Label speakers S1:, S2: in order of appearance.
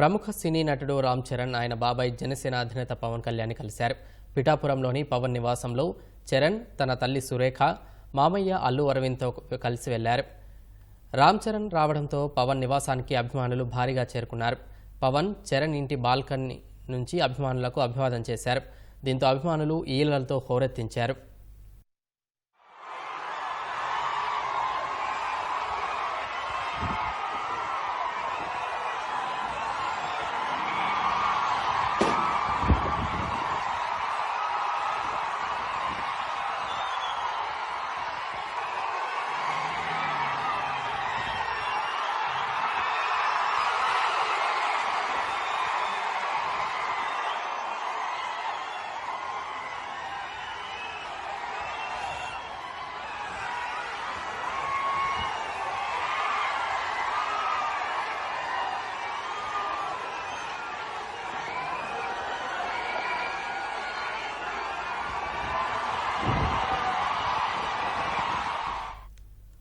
S1: ప్రముఖ సినీ నటుడు రామ్ చరణ్ ఆయన బాబాయ్ జనసేన అధినేత పవన్ కళ్యాణ్ కలిశారు. పిఠాపురంలోని పవన్ నివాసంలో చరణ్ తన తల్లి సురేఖ మామయ్య అల్లు అరవింద్తో కలిసి వెళ్ళారు. రామ్ చరణ్ రావడంతో పవన్ నివాసానికి అభిమానులు భారీగా చేరుకున్నారు. పవన్ చరణ్ ఇంటి బాల్కనీ నుంచి అభిమానులకు అభివాదం చేశారు. దీంతో అభిమానులు ఈలలతో హోరెత్తించారు.